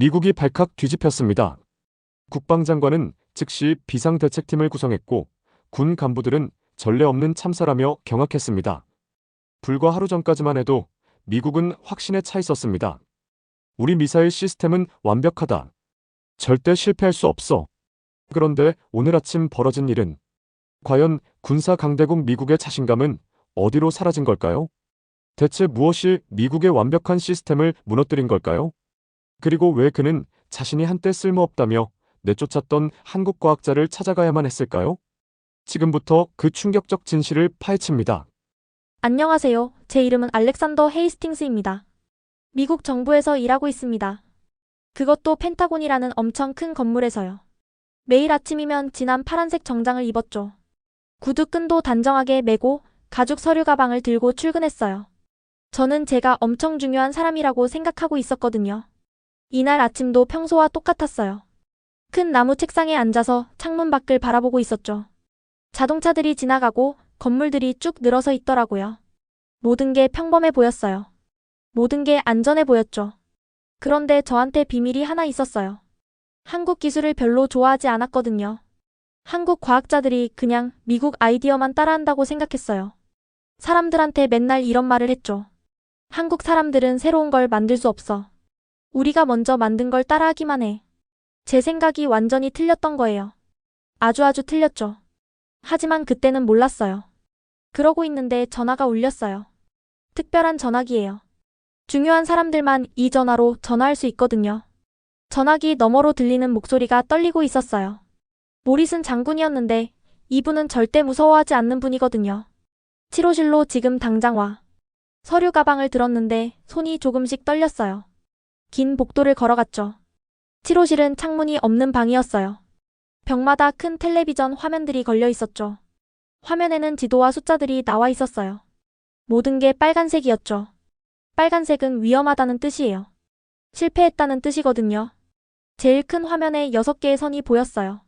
미국이 발칵 뒤집혔습니다. 국방장관은 즉시 비상대책팀을 구성했고 군 간부들은 전례 없는 참사라며 경악했습니다. 불과 하루 전까지만 해도 미국은 확신에 차 있었습니다. 우리 미사일 시스템은 완벽하다. 절대 실패할 수 없어. 그런데 오늘 아침 벌어진 일은 과연 군사 강대국 미국의 자신감은 어디로 사라진 걸까요? 대체 무엇이 미국의 완벽한 시스템을 무너뜨린 걸까요? 그리고 왜 그는 자신이 한때 쓸모없다며 내쫓았던 한국 과학자를 찾아가야만 했을까요? 지금부터 그 충격적 진실을 파헤칩니다. 안녕하세요. 제 이름은 알렉산더 헤이스팅스입니다. 미국 정부에서 일하고 있습니다. 그것도 펜타곤이라는 엄청 큰 건물에서요. 매일 아침이면 진한 파란색 정장을 입었죠. 구두 끈도 단정하게 매고 가죽 서류 가방을 들고 출근했어요. 저는 제가 엄청 중요한 사람이라고 생각하고 있었거든요. 이날 아침도 평소와 똑같았어요. 큰 나무 책상에 앉아서 창문 밖을 바라보고 있었죠. 자동차들이 지나가고 건물들이 쭉 늘어서 있더라고요. 모든 게 평범해 보였어요. 모든 게 안전해 보였죠. 그런데 저한테 비밀이 하나 있었어요. 한국 기술을 별로 좋아하지 않았거든요. 한국 과학자들이 그냥 미국 아이디어만 따라한다고 생각했어요. 사람들한테 맨날 이런 말을 했죠. 한국 사람들은 새로운 걸 만들 수 없어. 우리가 먼저 만든 걸 따라하기만 해. 제 생각이 완전히 틀렸던 거예요. 아주 아주 틀렸죠. 하지만 그때는 몰랐어요. 그러고 있는데 전화가 울렸어요. 특별한 전화기예요. 중요한 사람들만 이 전화로 전화할 수 있거든요. 전화기 너머로 들리는 목소리가 떨리고 있었어요. 모리슨 장군이었는데 이분은 절대 무서워하지 않는 분이거든요. 치료실로 지금 당장 와. 서류 가방을 들었는데 손이 조금씩 떨렸어요. 긴 복도를 걸어갔죠. 치료실은 창문이 없는 방이었어요. 벽마다 큰 텔레비전 화면들이 걸려 있었죠. 화면에는 지도와 숫자들이 나와 있었어요. 모든 게 빨간색이었죠. 빨간색은 위험하다는 뜻이에요. 실패했다는 뜻이거든요. 제일 큰 화면에 6개의 선이 보였어요.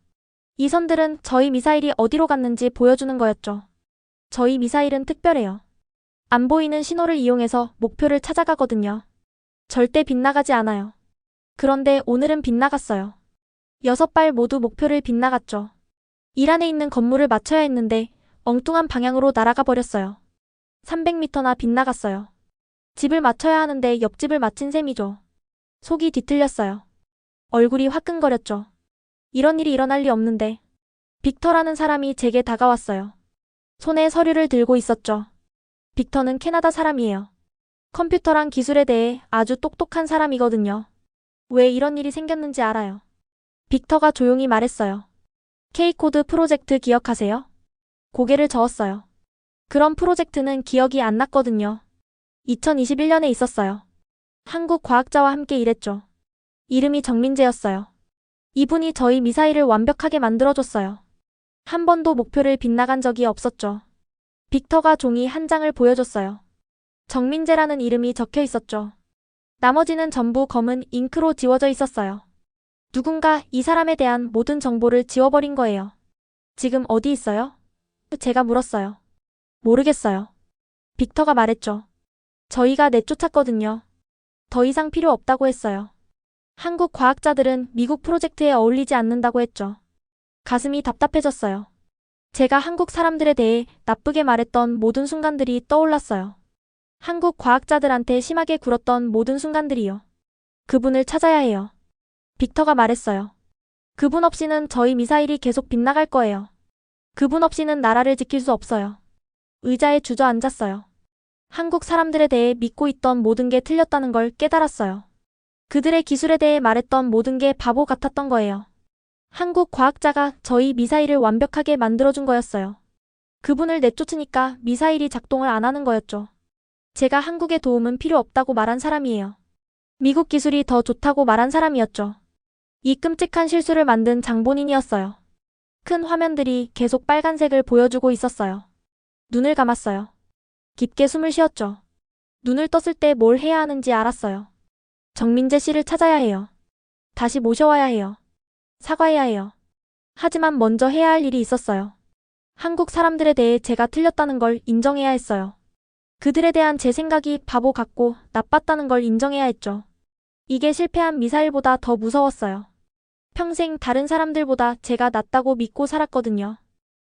이 선들은 저희 미사일이 어디로 갔는지 보여주는 거였죠. 저희 미사일은 특별해요. 안 보이는 신호를 이용해서 목표를 찾아가거든요. 절대 빗나가지 않아요. 그런데 오늘은 빗나갔어요. 여섯 발 모두 목표를 빗나갔죠. 일 안에 있는 건물을 맞춰야 했는데 엉뚱한 방향으로 날아가 버렸어요. 300m나 빗나갔어요. 집을 맞춰야 하는데 옆집을 맞힌 셈이죠. 속이 뒤틀렸어요. 얼굴이 화끈거렸죠. 이런 일이 일어날 리 없는데. 빅터라는 사람이 제게 다가왔어요. 손에 서류를 들고 있었죠. 빅터는 캐나다 사람이에요. 컴퓨터랑 기술에 대해 아주 똑똑한 사람이거든요. 왜 이런 일이 생겼는지 알아요. 빅터가 조용히 말했어요. K코드 프로젝트 기억하세요? 고개를 저었어요. 그런 프로젝트는 기억이 안 났거든요. 2021년에 있었어요. 한국 과학자와 함께 일했죠. 이름이 정민재였어요. 이분이 저희 미사일을 완벽하게 만들어줬어요. 한 번도 목표를 빗나간 적이 없었죠. 빅터가 종이 한 장을 보여줬어요. 정민재라는 이름이 적혀 있었죠. 나머지는 전부 검은 잉크로 지워져 있었어요. 누군가 이 사람에 대한 모든 정보를 지워버린 거예요. 지금 어디 있어요? 제가 물었어요. 모르겠어요. 빅터가 말했죠. 저희가 내쫓았거든요. 더 이상 필요 없다고 했어요. 한국 과학자들은 미국 프로젝트에 어울리지 않는다고 했죠. 가슴이 답답해졌어요. 제가 한국 사람들에 대해 나쁘게 말했던 모든 순간들이 떠올랐어요. 한국 과학자들한테 심하게 굴었던 모든 순간들이요. 그분을 찾아야 해요. 빅터가 말했어요. 그분 없이는 저희 미사일이 계속 빗나갈 거예요. 그분 없이는 나라를 지킬 수 없어요. 의자에 주저앉았어요. 한국 사람들에 대해 믿고 있던 모든 게 틀렸다는 걸 깨달았어요. 그들의 기술에 대해 말했던 모든 게 바보 같았던 거예요. 한국 과학자가 저희 미사일을 완벽하게 만들어준 거였어요. 그분을 내쫓으니까 미사일이 작동을 안 하는 거였죠. 제가 한국의 도움은 필요 없다고 말한 사람이에요. 미국 기술이 더 좋다고 말한 사람이었죠. 이 끔찍한 실수를 만든 장본인이었어요. 큰 화면들이 계속 빨간색을 보여주고 있었어요. 눈을 감았어요. 깊게 숨을 쉬었죠. 눈을 떴을 때 뭘 해야 하는지 알았어요. 정민재 씨를 찾아야 해요. 다시 모셔와야 해요. 사과해야 해요. 하지만 먼저 해야 할 일이 있었어요. 한국 사람들에 대해 제가 틀렸다는 걸 인정해야 했어요. 그들에 대한 제 생각이 바보 같고 나빴다는 걸 인정해야 했죠. 이게 실패한 미사일보다 더 무서웠어요. 평생 다른 사람들보다 제가 낫다고 믿고 살았거든요.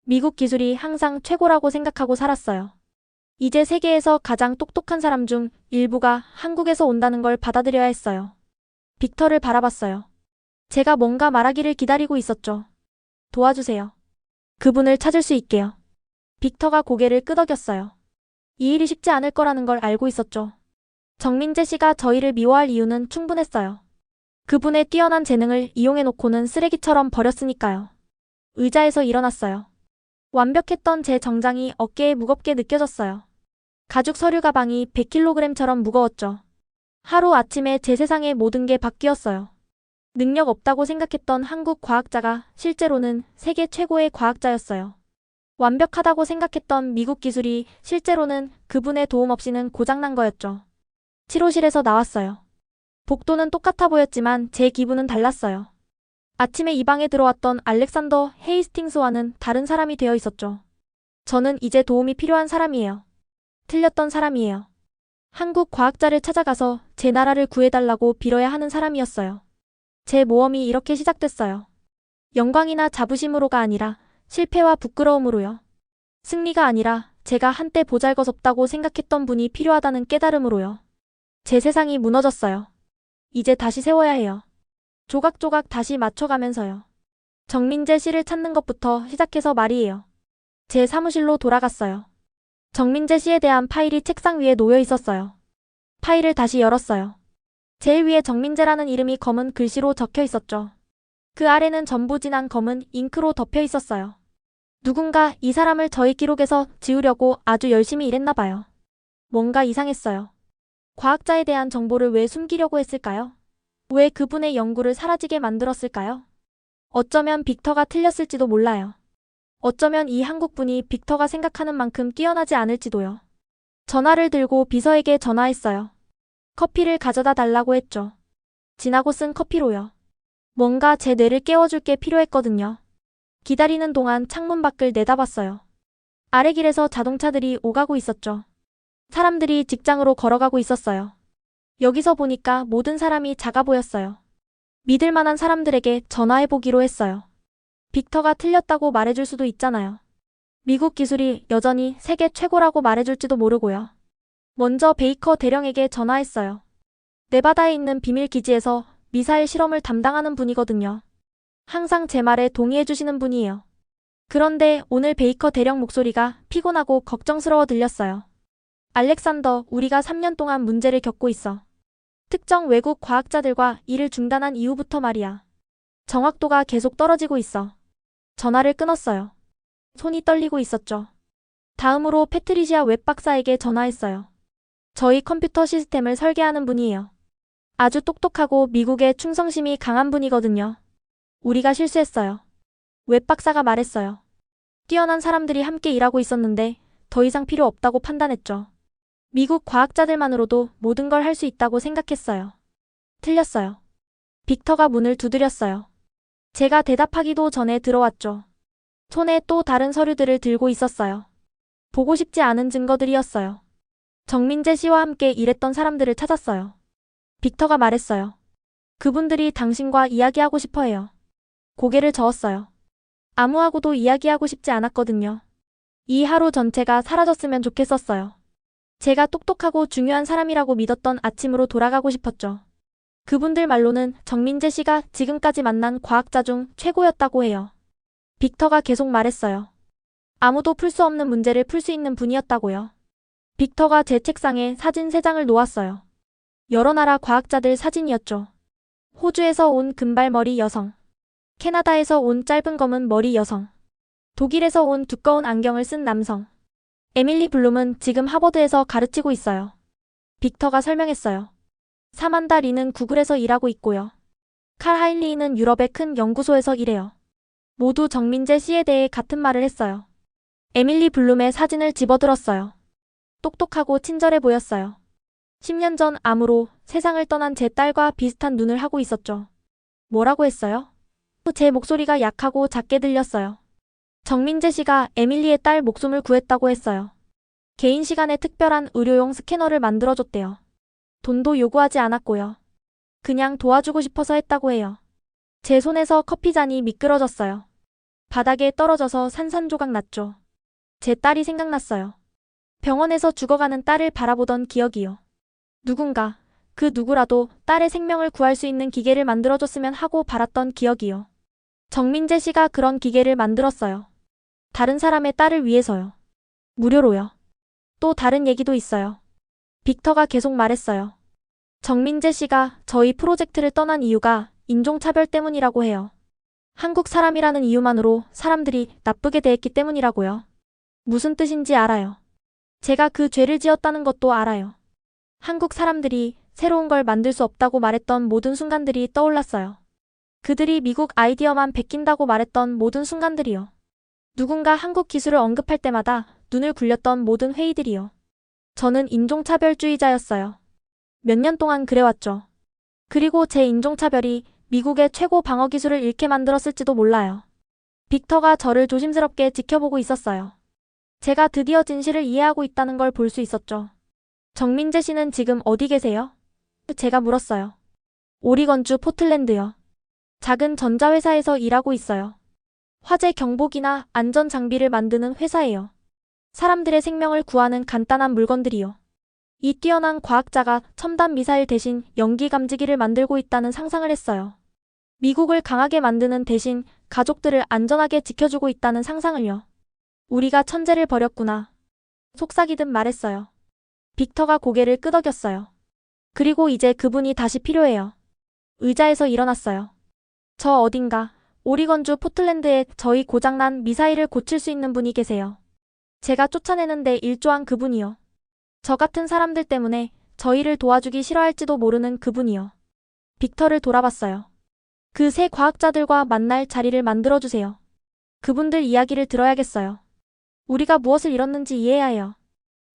미국 기술이 항상 최고라고 생각하고 살았어요. 이제 세계에서 가장 똑똑한 사람 중 일부가 한국에서 온다는 걸 받아들여야 했어요. 빅터를 바라봤어요. 제가 뭔가 말하기를 기다리고 있었죠. 도와주세요. 그분을 찾을 수 있게요. 빅터가 고개를 끄덕였어요. 이 일이 쉽지 않을 거라는 걸 알고 있었죠. 정민재 씨가 저희를 미워할 이유는 충분했어요. 그분의 뛰어난 재능을 이용해놓고는 쓰레기처럼 버렸으니까요. 의자에서 일어났어요. 완벽했던 제 정장이 어깨에 무겁게 느껴졌어요. 가죽 서류 가방이 100kg처럼 무거웠죠. 하루 아침에 제 세상의 모든 게 바뀌었어요. 능력 없다고 생각했던 한국 과학자가 실제로는 세계 최고의 과학자였어요. 완벽하다고 생각했던 미국 기술이 실제로는 그분의 도움 없이는 고장난 거였죠. 치료실에서 나왔어요. 복도는 똑같아 보였지만 제 기분은 달랐어요. 아침에 이 방에 들어왔던 알렉산더 헤이스팅스와는 다른 사람이 되어 있었죠. 저는 이제 도움이 필요한 사람이에요. 틀렸던 사람이에요. 한국 과학자를 찾아가서 제 나라를 구해달라고 빌어야 하는 사람이었어요. 제 모험이 이렇게 시작됐어요. 영광이나 자부심으로가 아니라 실패와 부끄러움으로요. 승리가 아니라 제가 한때 보잘것없다고 생각했던 분이 필요하다는 깨달음으로요. 제 세상이 무너졌어요. 이제 다시 세워야 해요. 조각조각 다시 맞춰가면서요. 정민재 씨를 찾는 것부터 시작해서 말이에요. 제 사무실로 돌아갔어요. 정민재 씨에 대한 파일이 책상 위에 놓여 있었어요. 파일을 다시 열었어요. 제일 위에 정민재라는 이름이 검은 글씨로 적혀 있었죠. 그 아래는 전부 진한 검은 잉크로 덮여 있었어요. 누군가 이 사람을 저희 기록에서 지우려고 아주 열심히 일했나 봐요. 뭔가 이상했어요. 과학자에 대한 정보를 왜 숨기려고 했을까요? 왜 그분의 연구를 사라지게 만들었을까요? 어쩌면 빅터가 틀렸을지도 몰라요. 어쩌면 이 한국분이 빅터가 생각하는 만큼 뛰어나지 않을지도요. 전화를 들고 비서에게 전화했어요. 커피를 가져다 달라고 했죠. 진하고 쓴 커피로요. 뭔가 제 뇌를 깨워줄 게 필요했거든요. 기다리는 동안 창문 밖을 내다봤어요. 아래 길에서 자동차들이 오가고 있었죠. 사람들이 직장으로 걸어가고 있었어요. 여기서 보니까 모든 사람이 작아 보였어요. 믿을 만한 사람들에게 전화해보기로 했어요. 빅터가 틀렸다고 말해줄 수도 있잖아요. 미국 기술이 여전히 세계 최고라고 말해줄지도 모르고요. 먼저 베이커 대령에게 전화했어요. 네바다에 있는 비밀 기지에서 미사일 실험을 담당하는 분이거든요. 항상 제 말에 동의해주시는 분이에요. 그런데 오늘 베이커 대령 목소리가 피곤하고 걱정스러워 들렸어요. 알렉산더, 우리가 3년 동안 문제를 겪고 있어. 특정 외국 과학자들과 일을 중단한 이후부터 말이야. 정확도가 계속 떨어지고 있어. 전화를 끊었어요. 손이 떨리고 있었죠. 다음으로 패트리시아 웹 박사에게 전화했어요. 저희 컴퓨터 시스템을 설계하는 분이에요. 아주 똑똑하고 미국에 충성심이 강한 분이거든요. 우리가 실수했어요. 웹 박사가 말했어요. 뛰어난 사람들이 함께 일하고 있었는데 더 이상 필요 없다고 판단했죠. 미국 과학자들만으로도 모든 걸 할 수 있다고 생각했어요. 틀렸어요. 빅터가 문을 두드렸어요. 제가 대답하기도 전에 들어왔죠. 손에 또 다른 서류들을 들고 있었어요. 보고 싶지 않은 증거들이었어요. 정민재 씨와 함께 일했던 사람들을 찾았어요. 빅터가 말했어요. 그분들이 당신과 이야기하고 싶어 해요. 고개를 저었어요. 아무하고도 이야기하고 싶지 않았거든요. 이 하루 전체가 사라졌으면 좋겠었어요. 제가 똑똑하고 중요한 사람이라고 믿었던 아침으로 돌아가고 싶었죠. 그분들 말로는 정민재 씨가 지금까지 만난 과학자 중 최고였다고 해요. 빅터가 계속 말했어요. 아무도 풀 수 없는 문제를 풀 수 있는 분이었다고요. 빅터가 제 책상에 사진 3장을 놓았어요. 여러 나라 과학자들 사진이었죠. 호주에서 온 금발머리 여성. 캐나다에서 온 짧은 검은 머리 여성. 독일에서 온 두꺼운 안경을 쓴 남성. 에밀리 블룸은 지금 하버드에서 가르치고 있어요. 빅터가 설명했어요. 사만다 리는 구글에서 일하고 있고요. 칼 하일리는 유럽의 큰 연구소에서 일해요. 모두 정민재 씨에 대해 같은 말을 했어요. 에밀리 블룸의 사진을 집어들었어요. 똑똑하고 친절해 보였어요. 10년 전 암으로 세상을 떠난 제 딸과 비슷한 눈을 하고 있었죠. 뭐라고 했어요? 제 목소리가 약하고 작게 들렸어요. 정민재 씨가 에밀리의 딸 목숨을 구했다고 했어요. 개인 시간에 특별한 의료용 스캐너를 만들어줬대요. 돈도 요구하지 않았고요. 그냥 도와주고 싶어서 했다고 해요. 제 손에서 커피잔이 미끄러졌어요. 바닥에 떨어져서 산산조각 났죠. 제 딸이 생각났어요. 병원에서 죽어가는 딸을 바라보던 기억이요. 누군가, 그 누구라도 딸의 생명을 구할 수 있는 기계를 만들어줬으면 하고 바랐던 기억이요. 정민재 씨가 그런 기계를 만들었어요. 다른 사람의 딸을 위해서요. 무료로요. 또 다른 얘기도 있어요. 빅터가 계속 말했어요. 정민재 씨가 저희 프로젝트를 떠난 이유가 인종차별 때문이라고 해요. 한국 사람이라는 이유만으로 사람들이 나쁘게 대했기 때문이라고요. 무슨 뜻인지 알아요. 제가 그 죄를 지었다는 것도 알아요. 한국 사람들이 새로운 걸 만들 수 없다고 말했던 모든 순간들이 떠올랐어요. 그들이 미국 아이디어만 베낀다고 말했던 모든 순간들이요. 누군가 한국 기술을 언급할 때마다 눈을 굴렸던 모든 회의들이요. 저는 인종차별주의자였어요. 몇 년 동안 그래왔죠. 그리고 제 인종차별이 미국의 최고 방어 기술을 잃게 만들었을지도 몰라요. 빅터가 저를 조심스럽게 지켜보고 있었어요. 제가 드디어 진실을 이해하고 있다는 걸 볼 수 있었죠. 정민재 씨는 지금 어디 계세요? 제가 물었어요. 오리건주 포틀랜드요. 작은 전자회사에서 일하고 있어요. 화재 경보기나 안전 장비를 만드는 회사예요. 사람들의 생명을 구하는 간단한 물건들이요. 이 뛰어난 과학자가 첨단 미사일 대신 연기 감지기를 만들고 있다는 상상을 했어요. 미국을 강하게 만드는 대신 가족들을 안전하게 지켜주고 있다는 상상을요. 우리가 천재를 버렸구나. 속삭이듯 말했어요. 빅터가 고개를 끄덕였어요. 그리고 이제 그분이 다시 필요해요. 의자에서 일어났어요. 저 어딘가 오리건주 포틀랜드에 저희 고장난 미사일을 고칠 수 있는 분이 계세요. 제가 쫓아내는데 일조한 그분이요. 저 같은 사람들 때문에 저희를 도와주기 싫어할지도 모르는 그분이요. 빅터를 돌아봤어요. 그새 과학자들과 만날 자리를 만들어주세요. 그분들 이야기를 들어야겠어요. 우리가 무엇을 잃었는지 이해해야 해요.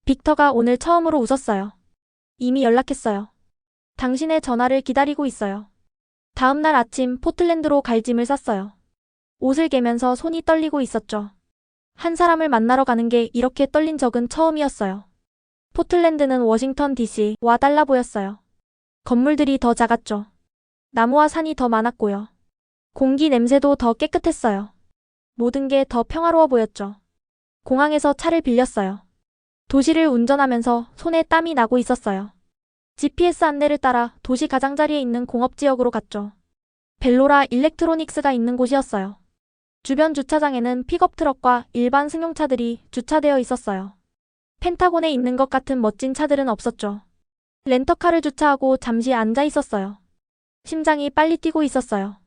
빅터가 오늘 처음으로 웃었어요. 이미 연락했어요. 당신의 전화를 기다리고 있어요. 다음 날 아침 포틀랜드로 갈 짐을 쌌어요. 옷을 개면서 손이 떨리고 있었죠. 한 사람을 만나러 가는 게 이렇게 떨린 적은 처음이었어요. 포틀랜드는 워싱턴 DC와 달라 보였어요. 건물들이 더 작았죠. 나무와 산이 더 많았고요. 공기 냄새도 더 깨끗했어요. 모든 게 더 평화로워 보였죠. 공항에서 차를 빌렸어요. 도시를 운전하면서 손에 땀이 나고 있었어요. GPS 안내를 따라 도시 가장자리에 있는 공업지역으로 갔죠. 벨로라 일렉트로닉스가 있는 곳이었어요. 주변 주차장에는 픽업 트럭과 일반 승용차들이 주차되어 있었어요. 펜타곤에 있는 것 같은 멋진 차들은 없었죠. 렌터카를 주차하고 잠시 앉아 있었어요. 심장이 빨리 뛰고 있었어요.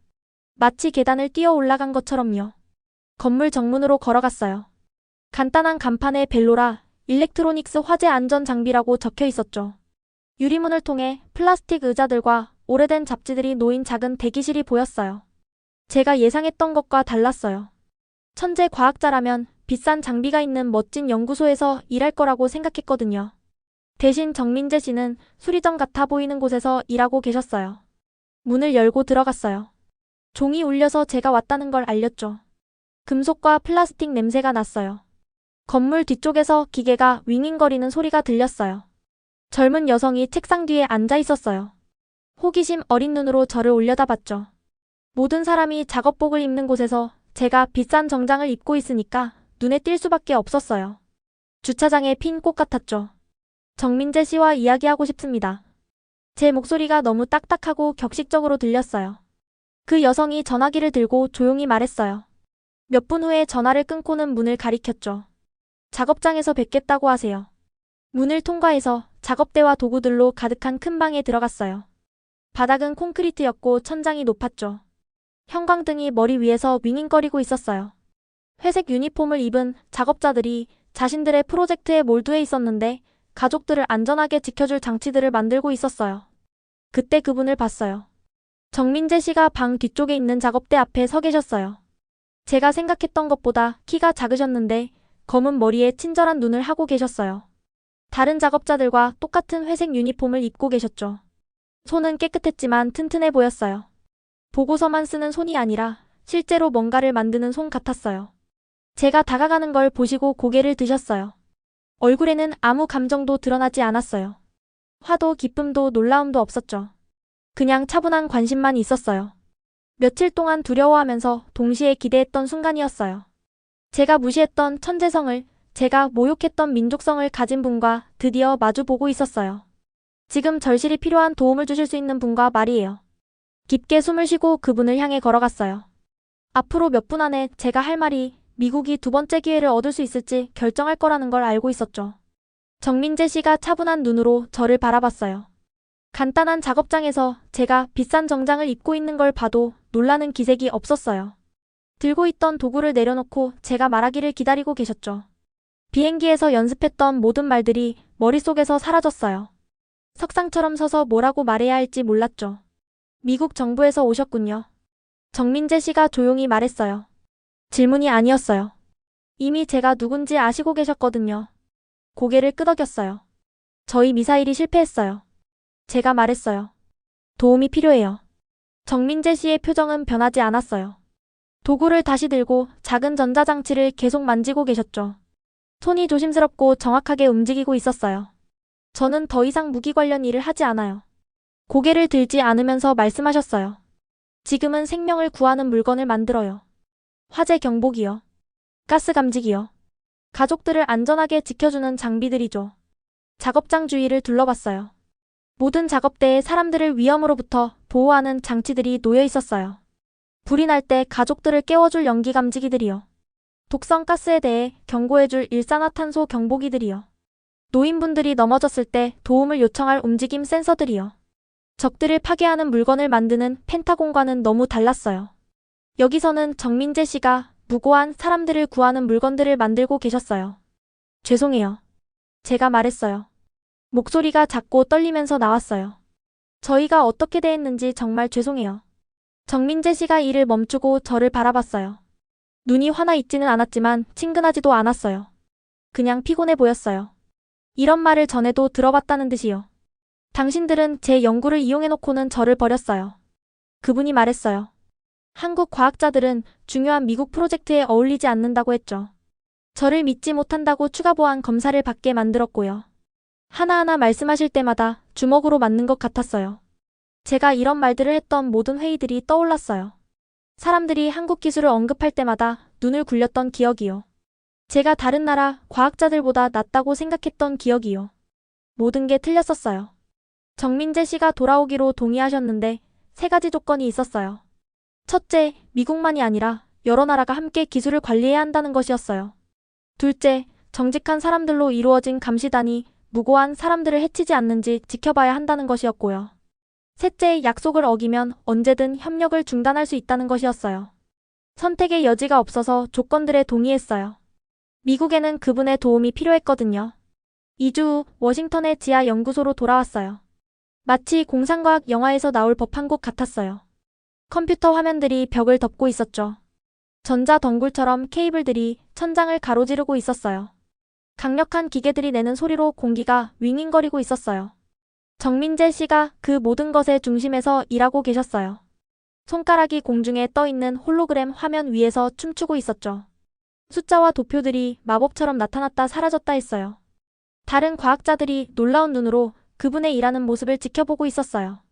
마치 계단을 뛰어 올라간 것처럼요. 건물 정문으로 걸어갔어요. 간단한 간판에 벨로라 일렉트로닉스 화재 안전 장비라고 적혀 있었죠. 유리문을 통해 플라스틱 의자들과 오래된 잡지들이 놓인 작은 대기실이 보였어요. 제가 예상했던 것과 달랐어요. 천재 과학자라면 비싼 장비가 있는 멋진 연구소에서 일할 거라고 생각했거든요. 대신 정민재 씨는 수리점 같아 보이는 곳에서 일하고 계셨어요. 문을 열고 들어갔어요. 종이 울려서 제가 왔다는 걸 알렸죠. 금속과 플라스틱 냄새가 났어요. 건물 뒤쪽에서 기계가 윙윙거리는 소리가 들렸어요. 젊은 여성이 책상 뒤에 앉아 있었어요. 호기심 어린 눈으로 저를 올려다봤죠. 모든 사람이 작업복을 입는 곳에서 제가 비싼 정장을 입고 있으니까 눈에 띌 수밖에 없었어요. 주차장에 핀 꽃 같았죠. 정민재 씨와 이야기하고 싶습니다. 제 목소리가 너무 딱딱하고 격식적으로 들렸어요. 그 여성이 전화기를 들고 조용히 말했어요. 몇 분 후에 전화를 끊고는 문을 가리켰죠. 작업장에서 뵙겠다고 하세요. 문을 통과해서 작업대와 도구들로 가득한 큰 방에 들어갔어요. 바닥은 콘크리트였고 천장이 높았죠. 형광등이 머리 위에서 윙윙거리고 있었어요. 회색 유니폼을 입은 작업자들이 자신들의 프로젝트에 몰두해 있었는데 가족들을 안전하게 지켜줄 장치들을 만들고 있었어요. 그때 그분을 봤어요. 정민재 씨가 방 뒤쪽에 있는 작업대 앞에 서 계셨어요. 제가 생각했던 것보다 키가 작으셨는데 검은 머리에 친절한 눈을 하고 계셨어요. 다른 작업자들과 똑같은 회색 유니폼을 입고 계셨죠. 손은 깨끗했지만 튼튼해 보였어요. 보고서만 쓰는 손이 아니라 실제로 뭔가를 만드는 손 같았어요. 제가 다가가는 걸 보시고 고개를 드셨어요. 얼굴에는 아무 감정도 드러나지 않았어요. 화도 기쁨도 놀라움도 없었죠. 그냥 차분한 관심만 있었어요. 며칠 동안 두려워하면서 동시에 기대했던 순간이었어요. 제가 무시했던 천재성을, 제가 모욕했던 민족성을 가진 분과 드디어 마주보고 있었어요. 지금 절실히 필요한 도움을 주실 수 있는 분과 말이에요. 깊게 숨을 쉬고 그분을 향해 걸어갔어요. 앞으로 몇 분 안에 제가 할 말이 미국이 두 번째 기회를 얻을 수 있을지 결정할 거라는 걸 알고 있었죠. 정민재 씨가 차분한 눈으로 저를 바라봤어요. 간단한 작업장에서 제가 비싼 정장을 입고 있는 걸 봐도 놀라는 기색이 없었어요. 들고 있던 도구를 내려놓고 제가 말하기를 기다리고 계셨죠. 비행기에서 연습했던 모든 말들이 머릿속에서 사라졌어요. 석상처럼 서서 뭐라고 말해야 할지 몰랐죠. 미국 정부에서 오셨군요. 정민재 씨가 조용히 말했어요. 질문이 아니었어요. 이미 제가 누군지 아시고 계셨거든요. 고개를 끄덕였어요. 저희 미사일이 실패했어요. 제가 말했어요. 도움이 필요해요. 정민재 씨의 표정은 변하지 않았어요. 도구를 다시 들고 작은 전자장치를 계속 만지고 계셨죠. 손이 조심스럽고 정확하게 움직이고 있었어요. 저는 더 이상 무기 관련 일을 하지 않아요. 고개를 들지 않으면서 말씀하셨어요. 지금은 생명을 구하는 물건을 만들어요. 화재 경보기요. 가스 감지기요. 가족들을 안전하게 지켜주는 장비들이죠. 작업장 주위를 둘러봤어요. 모든 작업대에 사람들을 위험으로부터 보호하는 장치들이 놓여 있었어요. 불이 날 때 가족들을 깨워줄 연기 감지기들이요. 독성 가스에 대해 경고해줄 일산화탄소 경보기들이요. 노인분들이 넘어졌을 때 도움을 요청할 움직임 센서들이요. 적들을 파괴하는 물건을 만드는 펜타곤과는 너무 달랐어요. 여기서는 정민재 씨가 무고한 사람들을 구하는 물건들을 만들고 계셨어요. 죄송해요. 제가 말했어요. 목소리가 작고 떨리면서 나왔어요. 저희가 어떻게 대했는지 정말 죄송해요. 정민재 씨가 일을 멈추고 저를 바라봤어요. 눈이 화나 있지는 않았지만 친근하지도 않았어요. 그냥 피곤해 보였어요. 이런 말을 전에도 들어봤다는 듯이요. 당신들은 제 연구를 이용해놓고는 저를 버렸어요. 그분이 말했어요. 한국 과학자들은 중요한 미국 프로젝트에 어울리지 않는다고 했죠. 저를 믿지 못한다고 추가 보안 검사를 받게 만들었고요. 하나하나 말씀하실 때마다 주먹으로 맞는 것 같았어요. 제가 이런 말들을 했던 모든 회의들이 떠올랐어요. 사람들이 한국 기술을 언급할 때마다 눈을 굴렸던 기억이요. 제가 다른 나라 과학자들보다 낫다고 생각했던 기억이요. 모든 게 틀렸었어요. 정민재 씨가 돌아오기로 동의하셨는데 세 가지 조건이 있었어요. 첫째, 미국만이 아니라 여러 나라가 함께 기술을 관리해야 한다는 것이었어요. 둘째, 정직한 사람들로 이루어진 감시단이 무고한 사람들을 해치지 않는지 지켜봐야 한다는 것이었고요. 셋째, 약속을 어기면 언제든 협력을 중단할 수 있다는 것이었어요. 선택의 여지가 없어서 조건들에 동의했어요. 미국에는 그분의 도움이 필요했거든요. 2주 후 워싱턴의 지하 연구소로 돌아왔어요. 마치 공상과학 영화에서 나올 법한 곳 같았어요. 컴퓨터 화면들이 벽을 덮고 있었죠. 전자 덩굴처럼 케이블들이 천장을 가로지르고 있었어요. 강력한 기계들이 내는 소리로 공기가 윙윙거리고 있었어요. 정민재 씨가 그 모든 것의 중심에서 일하고 계셨어요. 손가락이 공중에 떠 있는 홀로그램 화면 위에서 춤추고 있었죠. 숫자와 도표들이 마법처럼 나타났다 사라졌다 했어요. 다른 과학자들이 놀라운 눈으로 그분의 일하는 모습을 지켜보고 있었어요.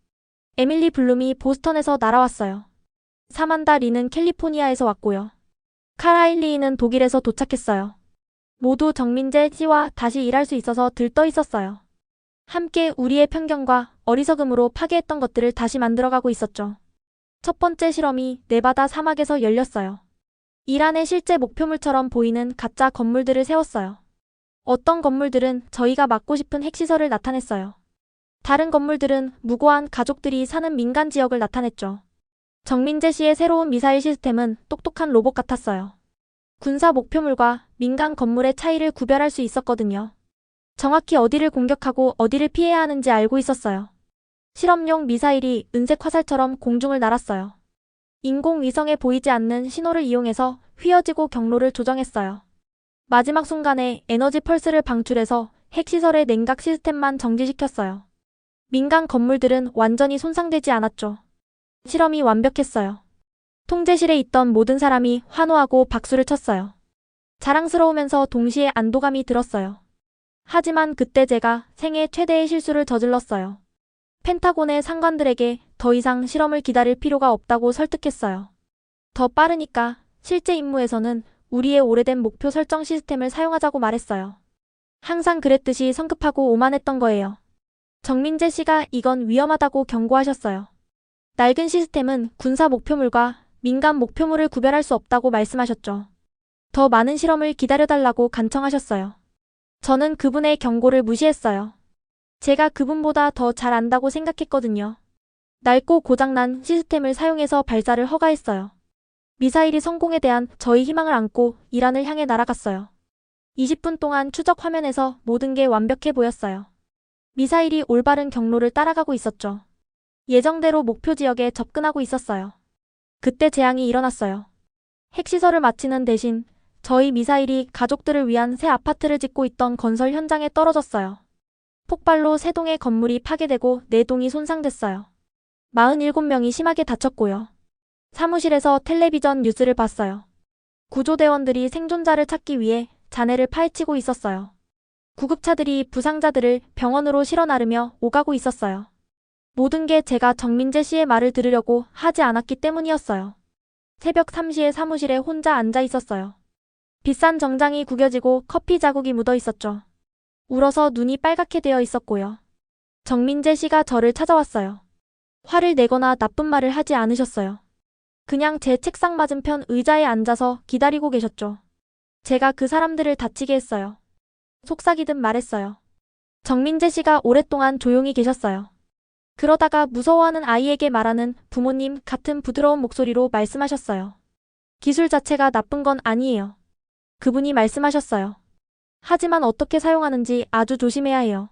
에밀리 블룸이 보스턴에서 날아왔어요. 사만다 리는 캘리포니아에서 왔고요. 카라일리는 독일에서 도착했어요. 모두 정민재 씨와 다시 일할 수 있어서 들떠 있었어요. 함께 우리의 편견과 어리석음으로 파괴했던 것들을 다시 만들어가고 있었죠. 첫 번째 실험이 네바다 사막에서 열렸어요. 이란의 실제 목표물처럼 보이는 가짜 건물들을 세웠어요. 어떤 건물들은 저희가 맡고 싶은 핵시설을 나타냈어요. 다른 건물들은 무고한 가족들이 사는 민간 지역을 나타냈죠. 정민재 씨의 새로운 미사일 시스템은 똑똑한 로봇 같았어요. 군사 목표물과 민간 건물의 차이를 구별할 수 있었거든요. 정확히 어디를 공격하고 어디를 피해야 하는지 알고 있었어요. 실험용 미사일이 은색 화살처럼 공중을 날았어요. 인공위성에 보이지 않는 신호를 이용해서 휘어지고 경로를 조정했어요. 마지막 순간에 에너지 펄스를 방출해서 핵시설의 냉각 시스템만 정지시켰어요. 민간 건물들은 완전히 손상되지 않았죠. 실험이 완벽했어요. 통제실에 있던 모든 사람이 환호하고 박수를 쳤어요. 자랑스러우면서 동시에 안도감이 들었어요. 하지만 그때 제가 생애 최대의 실수를 저질렀어요. 펜타곤의 상관들에게 더 이상 실험을 기다릴 필요가 없다고 설득했어요. 더 빠르니까 실제 임무에서는 우리의 오래된 목표 설정 시스템을 사용하자고 말했어요. 항상 그랬듯이 성급하고 오만했던 거예요. 정민재 씨가 이건 위험하다고 경고하셨어요. 낡은 시스템은 군사 목표물과 민간 목표물을 구별할 수 없다고 말씀하셨죠. 더 많은 실험을 기다려달라고 간청하셨어요. 저는 그분의 경고를 무시했어요. 제가 그분보다 더 잘 안다고 생각했거든요. 낡고 고장난 시스템을 사용해서 발사를 허가했어요. 미사일이 성공에 대한 저희 희망을 안고 이란을 향해 날아갔어요. 20분 동안 추적 화면에서 모든 게 완벽해 보였어요. 미사일이 올바른 경로를 따라가고 있었죠. 예정대로 목표 지역에 접근하고 있었어요. 그때 재앙이 일어났어요. 핵시설을 마치는 대신 저희 미사일이 가족들을 위한 새 아파트를 짓고 있던 건설 현장에 떨어졌어요. 폭발로 세 동의 건물이 파괴되고 네 동이 손상됐어요. 47명이 심하게 다쳤고요. 사무실에서 텔레비전 뉴스를 봤어요. 구조대원들이 생존자를 찾기 위해 잔해를 파헤치고 있었어요. 구급차들이 부상자들을 병원으로 실어 나르며 오가고 있었어요. 모든 게 제가 정민재 씨의 말을 들으려고 하지 않았기 때문이었어요. 새벽 3시에 사무실에 혼자 앉아 있었어요. 비싼 정장이 구겨지고 커피 자국이 묻어 있었죠. 울어서 눈이 빨갛게 되어 있었고요. 정민재 씨가 저를 찾아왔어요. 화를 내거나 나쁜 말을 하지 않으셨어요. 그냥 제 책상 맞은편 의자에 앉아서 기다리고 계셨죠. 제가 그 사람들을 다치게 했어요. 속삭이듯 말했어요. 정민재 씨가 오랫동안 조용히 계셨어요. 그러다가 무서워하는 아이에게 말하는 부모님 같은 부드러운 목소리로 말씀하셨어요. 기술 자체가 나쁜 건 아니에요. 그분이 말씀하셨어요. 하지만 어떻게 사용하는지 아주 조심해야 해요.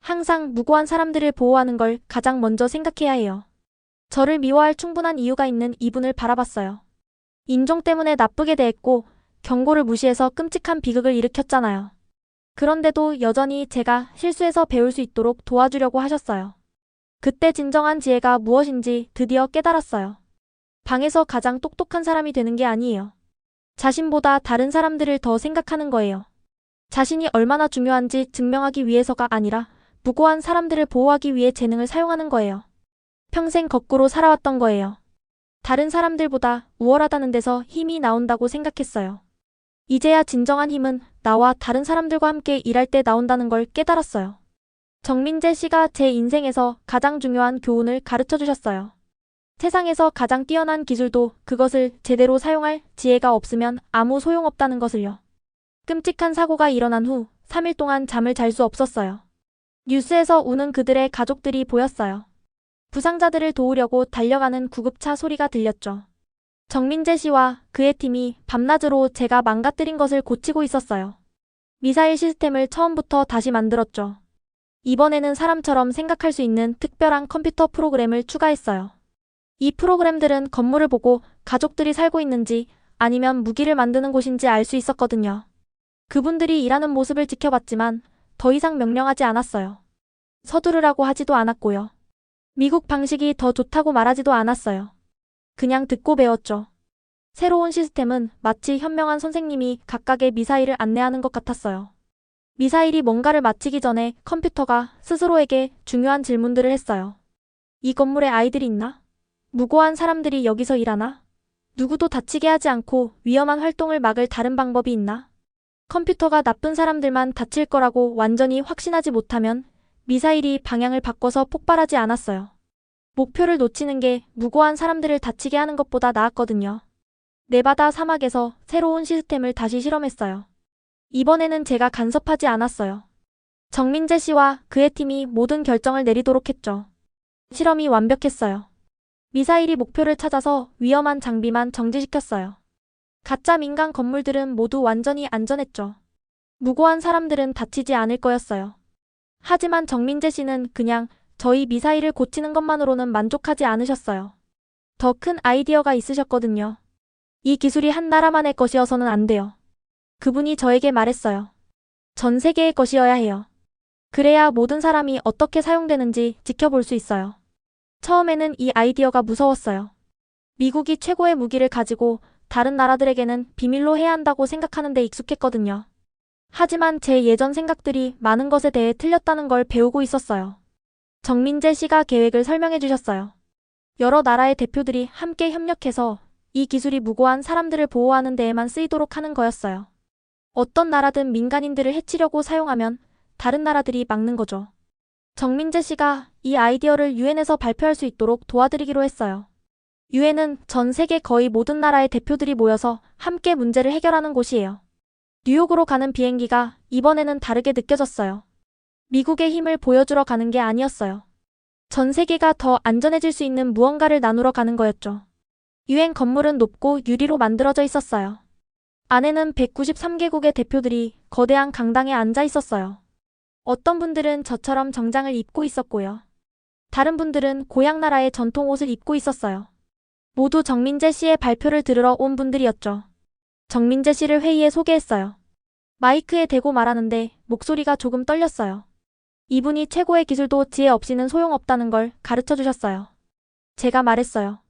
항상 무고한 사람들을 보호하는 걸 가장 먼저 생각해야 해요. 저를 미워할 충분한 이유가 있는 이분을 바라봤어요. 인종 때문에 나쁘게 대했고 경고를 무시해서 끔찍한 비극을 일으켰잖아요. 그런데도 여전히 제가 실수해서 배울 수 있도록 도와주려고 하셨어요. 그때 진정한 지혜가 무엇인지 드디어 깨달았어요. 방에서 가장 똑똑한 사람이 되는 게 아니에요. 자신보다 다른 사람들을 더 생각하는 거예요. 자신이 얼마나 중요한지 증명하기 위해서가 아니라 무고한 사람들을 보호하기 위해 재능을 사용하는 거예요. 평생 거꾸로 살아왔던 거예요. 다른 사람들보다 우월하다는 데서 힘이 나온다고 생각했어요. 이제야 진정한 힘은 나와 다른 사람들과 함께 일할 때 나온다는 걸 깨달았어요. 정민재 씨가 제 인생에서 가장 중요한 교훈을 가르쳐 주셨어요. 세상에서 가장 뛰어난 기술도 그것을 제대로 사용할 지혜가 없으면 아무 소용없다는 것을요. 끔찍한 사고가 일어난 후 3일 동안 잠을 잘 수 없었어요. 뉴스에서 우는 그들의 가족들이 보였어요. 부상자들을 도우려고 달려가는 구급차 소리가 들렸죠. 정민재 씨와 그의 팀이 밤낮으로 제가 망가뜨린 것을 고치고 있었어요. 미사일 시스템을 처음부터 다시 만들었죠. 이번에는 사람처럼 생각할 수 있는 특별한 컴퓨터 프로그램을 추가했어요. 이 프로그램들은 건물을 보고 가족들이 살고 있는지 아니면 무기를 만드는 곳인지 알 수 있었거든요. 그분들이 일하는 모습을 지켜봤지만 더 이상 명령하지 않았어요. 서두르라고 하지도 않았고요. 미국 방식이 더 좋다고 말하지도 않았어요. 그냥 듣고 배웠죠. 새로운 시스템은 마치 현명한 선생님이 각각의 미사일을 안내하는 것 같았어요. 미사일이 뭔가를 마치기 전에 컴퓨터가 스스로에게 중요한 질문들을 했어요. 이 건물에 아이들이 있나? 무고한 사람들이 여기서 일하나? 누구도 다치게 하지 않고 위험한 활동을 막을 다른 방법이 있나? 컴퓨터가 나쁜 사람들만 다칠 거라고 완전히 확신하지 못하면 미사일이 방향을 바꿔서 폭발하지 않았어요. 목표를 놓치는 게 무고한 사람들을 다치게 하는 것보다 나았거든요. 네바다 사막에서 새로운 시스템을 다시 실험했어요. 이번에는 제가 간섭하지 않았어요. 정민재 씨와 그의 팀이 모든 결정을 내리도록 했죠. 실험이 완벽했어요. 미사일이 목표를 찾아서 위험한 장비만 정지시켰어요. 가짜 민간 건물들은 모두 완전히 안전했죠. 무고한 사람들은 다치지 않을 거였어요. 하지만 정민재 씨는 그냥 저희 미사일을 고치는 것만으로는 만족하지 않으셨어요. 더 큰 아이디어가 있으셨거든요. 이 기술이 한 나라만의 것이어서는 안 돼요. 그분이 저에게 말했어요. 전 세계의 것이어야 해요. 그래야 모든 사람이 어떻게 사용되는지 지켜볼 수 있어요. 처음에는 이 아이디어가 무서웠어요. 미국이 최고의 무기를 가지고 다른 나라들에게는 비밀로 해야 한다고 생각하는 데 익숙했거든요. 하지만 제 예전 생각들이 많은 것에 대해 틀렸다는 걸 배우고 있었어요. 정민재 씨가 계획을 설명해 주셨어요. 여러 나라의 대표들이 함께 협력해서 이 기술이 무고한 사람들을 보호하는 데에만 쓰이도록 하는 거였어요. 어떤 나라든 민간인들을 해치려고 사용하면 다른 나라들이 막는 거죠. 정민재 씨가 이 아이디어를 유엔에서 발표할 수 있도록 도와드리기로 했어요. 유엔은 전 세계 거의 모든 나라의 대표들이 모여서 함께 문제를 해결하는 곳이에요. 뉴욕으로 가는 비행기가 이번에는 다르게 느껴졌어요. 미국의 힘을 보여주러 가는 게 아니었어요. 전 세계가 더 안전해질 수 있는 무언가를 나누러 가는 거였죠. 유엔 건물은 높고 유리로 만들어져 있었어요. 안에는 193개국의 대표들이 거대한 강당에 앉아 있었어요. 어떤 분들은 저처럼 정장을 입고 있었고요. 다른 분들은 고향 나라의 전통 옷을 입고 있었어요. 모두 정민재 씨의 발표를 들으러 온 분들이었죠. 정민재 씨를 회의에 소개했어요. 마이크에 대고 말하는데 목소리가 조금 떨렸어요. 이분이 최고의 기술도 지혜 없이는 소용없다는 걸 가르쳐 주셨어요. 제가 말했어요.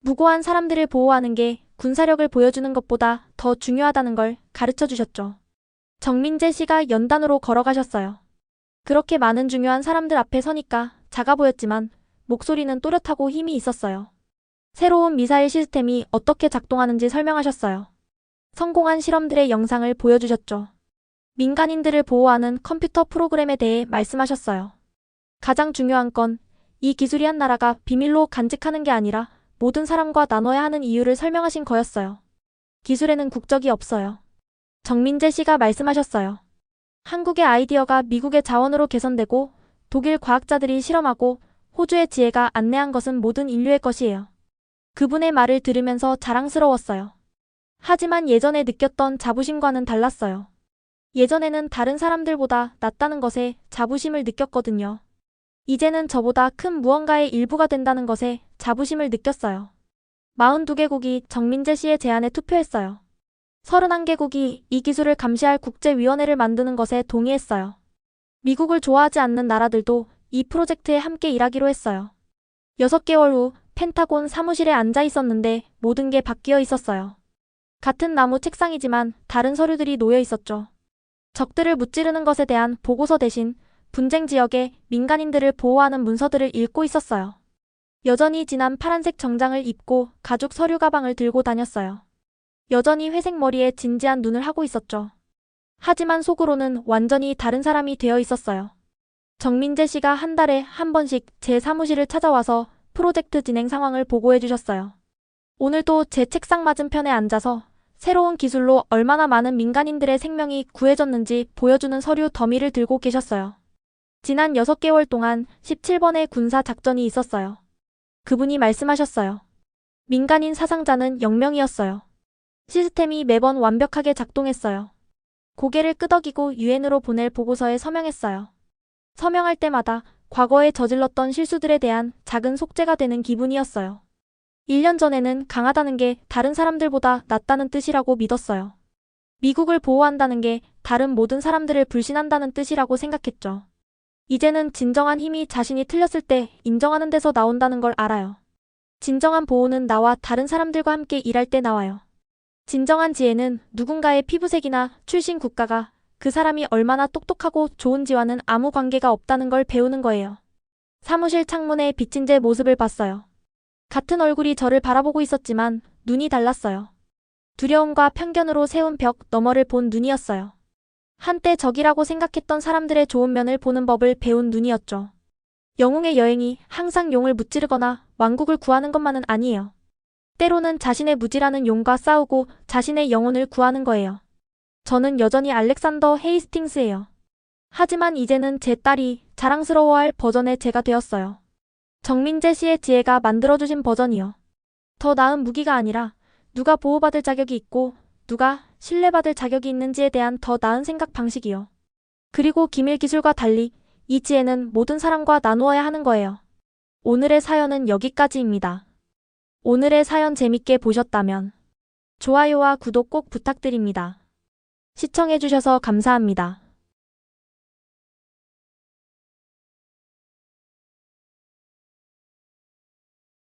무고한 사람들을 보호하는 게 군사력을 보여주는 것보다 더 중요하다는 걸 가르쳐 주셨죠. 정민재 씨가 연단으로 걸어가셨어요. 그렇게 많은 중요한 사람들 앞에 서니까 작아 보였지만 목소리는 또렷하고 힘이 있었어요. 새로운 미사일 시스템이 어떻게 작동하는지 설명하셨어요. 성공한 실험들의 영상을 보여주셨죠. 민간인들을 보호하는 컴퓨터 프로그램에 대해 말씀하셨어요. 가장 중요한 건 이 기술이 한 나라가 비밀로 간직하는 게 아니라 모든 사람과 나눠야 하는 이유를 설명하신 거였어요. 기술에는 국적이 없어요. 정민재 씨가 말씀하셨어요. 한국의 아이디어가 미국의 자원으로 개선되고 독일 과학자들이 실험하고 호주의 지혜가 안내한 것은 모든 인류의 것이에요. 그분의 말을 들으면서 자랑스러웠어요. 하지만 예전에 느꼈던 자부심과는 달랐어요. 예전에는 다른 사람들보다 낫다는 것에 자부심을 느꼈거든요. 이제는 저보다 큰 무언가의 일부가 된다는 것에 자부심을 느꼈어요. 42개국이 정민재 씨의 제안에 투표했어요. 31개국이 이 기술을 감시할 국제위원회를 만드는 것에 동의했어요. 미국을 좋아하지 않는 나라들도 이 프로젝트에 함께 일하기로 했어요. 6개월 후 펜타곤 사무실에 앉아 있었는데 모든 게 바뀌어 있었어요. 같은 나무 책상이지만 다른 서류들이 놓여 있었죠. 적들을 무찌르는 것에 대한 보고서 대신 분쟁 지역의 민간인들을 보호하는 문서들을 읽고 있었어요. 여전히 진한 파란색 정장을 입고 가죽 서류 가방을 들고 다녔어요. 여전히 회색 머리에 진지한 눈을 하고 있었죠. 하지만 속으로는 완전히 다른 사람이 되어 있었어요. 정민재 씨가 한 달에 한 번씩 제 사무실을 찾아와서 프로젝트 진행 상황을 보고해 주셨어요. 오늘도 제 책상 맞은편에 앉아서 새로운 기술로 얼마나 많은 민간인들의 생명이 구해졌는지 보여주는 서류 더미를 들고 계셨어요. 지난 6개월 동안 17번의 군사 작전이 있었어요. 그분이 말씀하셨어요. 민간인 사상자는 0명이었어요. 시스템이 매번 완벽하게 작동했어요. 고개를 끄덕이고 유엔으로 보낼 보고서에 서명했어요. 서명할 때마다 과거에 저질렀던 실수들에 대한 작은 속죄가 되는 기분이었어요. 1년 전에는 강하다는 게 다른 사람들보다 낫다는 뜻이라고 믿었어요. 미국을 보호한다는 게 다른 모든 사람들을 불신한다는 뜻이라고 생각했죠. 이제는 진정한 힘이 자신이 틀렸을 때 인정하는 데서 나온다는 걸 알아요. 진정한 보호는 나와 다른 사람들과 함께 일할 때 나와요. 진정한 지혜는 누군가의 피부색이나 출신 국가가 그 사람이 얼마나 똑똑하고 좋은지와는 아무 관계가 없다는 걸 배우는 거예요. 사무실 창문에 비친 제 모습을 봤어요. 같은 얼굴이 저를 바라보고 있었지만 눈이 달랐어요. 두려움과 편견으로 세운 벽 너머를 본 눈이었어요. 한때 적이라고 생각했던 사람들의 좋은 면을 보는 법을 배운 눈이었죠. 영웅의 여행이 항상 용을 무찌르거나 왕국을 구하는 것만은 아니에요. 때로는 자신의 무지라는 용과 싸우고 자신의 영혼을 구하는 거예요. 저는 여전히 알렉산더 헤이스팅스예요. 하지만 이제는 제 딸이 자랑스러워할 버전의 제가 되었어요. 정민재 씨의 지혜가 만들어주신 버전이요. 더 나은 무기가 아니라 누가 보호받을 자격이 있고 누가 신뢰받을 자격이 있는지에 대한 더 나은 생각 방식이요. 그리고 기밀 기술과 달리 이 지혜는 모든 사람과 나누어야 하는 거예요. 오늘의 사연은 여기까지입니다. 오늘의 사연 재밌게 보셨다면 좋아요와 구독 꼭 부탁드립니다. 시청해주셔서 감사합니다.